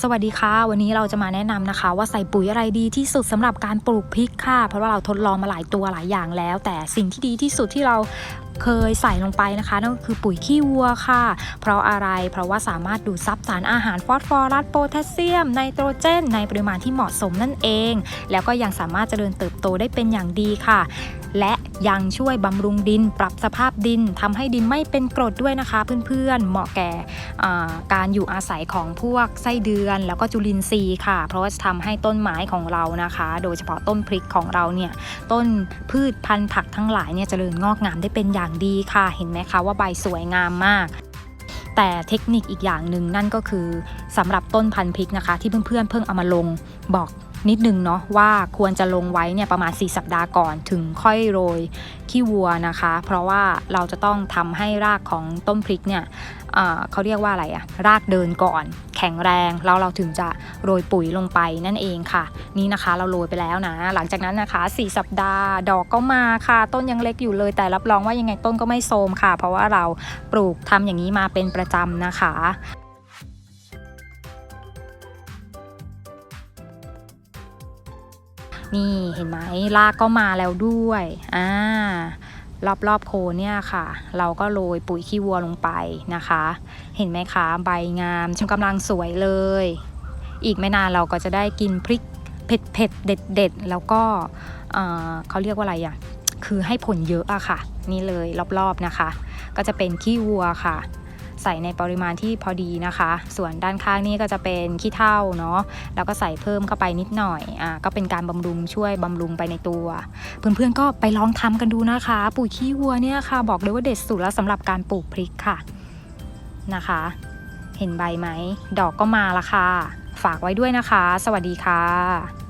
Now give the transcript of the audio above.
สวัสดีค่ะ วันนี้เราจะมาแนะนำนะคะ ว่าใส่ปุ๋ยอะไรดีที่สุดสำหรับการปลูกพริกค่ะ เพราะว่าเราทดลองมาหลายตัวหลายอย่างแล้ว แต่สิ่งที่ดีที่สุดที่เราเคยใส่ลงไปนะคะนั่นก็คือปุ๋ยขี้วัวค่ะ เพราะอะไรเพราะว่าสามารถดูดซับสารอาหารฟอสฟอรัสโพแทสเซียมไนโตรเจน ในปริมาณที่เหมาะสมนั่นเอง แล้วก็ยังสามารถเจริญเติบโตได้เป็นอย่างดีค่ะ และ ยังช่วยบำรุงดิน ปรับสภาพดินทำให้ดินไม่เป็นกรดด้วยนะคะ เพื่อนๆ เหมาะแก่การอยู่อาศัยของพวกไส้เดือน แล้วก็จุลินทรีย์ค่ะ เพราะว่าจะทำให้ต้นไม้ของเรานะคะ โดยเฉพาะต้นพริกของเราเนี่ยต้นพืชพันธุ์ผักทั้งหลายเนี่ยเจริญงอกงามได้เป็นอย่างดีค่ะ เห็นไหมคะว่าใบสวยงามมากแต่เทคนิคอีกอย่างหนึ่งนั่นก็คือสำหรับต้นพันธุ์พริกนะคะ ที่เพื่อนๆเพิ่งเอามาลงบอก นิดนึงเนาะว่าควรจะลงไว้เนี่ยประมาณ 4 สัปดาห์ก่อนถึงค่อยโรยขี้วัวนะคะ เพราะว่าเราจะต้องทำให้รากของต้นพริกเนี่ยเขาเรียกว่าอะไรอะรากเดินก่อน แข็งแรงแล้วเราถึงจะโรยปุ๋ยลงไปนั่นเองค่ะ นี่นะคะเราโรยไปแล้วนะ หลังจากนั้นนะคะ 4 สัปดาห์ดอกก็มาค่ะ ต้นยังเล็กอยู่เลย แต่รับรองว่ายังไงต้นก็ไม่โทรมค่ะ เพราะว่าเราปลูกทำอย่างนี้มาเป็นประจำนะคะ นี่เห็นไหมรากก็มาแล้วด้วยอ่ารอบรอบๆโคนเนี่ยค่ะ เราก็โรยปุ๋ยขี้วัวลงไปนะคะ เห็นไหมคะใบงามชมกำลังสวยเลย อีกไม่นานเราก็จะได้กินพริกเผ็ดเผ็ดๆเด็ดเด็ดๆแล้วก็เออเขาเรียกว่าอะไรอะคือให้ผลเยอะอะค่ะ นี่เลยรอบๆนะคะ ก็จะเป็นขี้วัวค่ะ ใส่ในปริมาณที่พอดีนะคะ ส่วนด้านข้างนี่ก็จะเป็นขี้เถ้าเนาะแล้วก็ใส่เพิ่มเข้าไปนิดหน่อยอ่าก็เป็นการบำรุงช่วยบำรุงไปในตัว เพื่อนๆก็ไปลองทำกันดูนะคะ ปุ๋ยขี้วัวเนี่ยค่ะ บอกเลยว่าเด็ดสุดแล้วสำหรับการปลูกพริกค่ะนะคะ เห็นใบไหม ดอกก็มาละค่ะ ฝากไว้ด้วยนะคะ สวัสดีค่ะ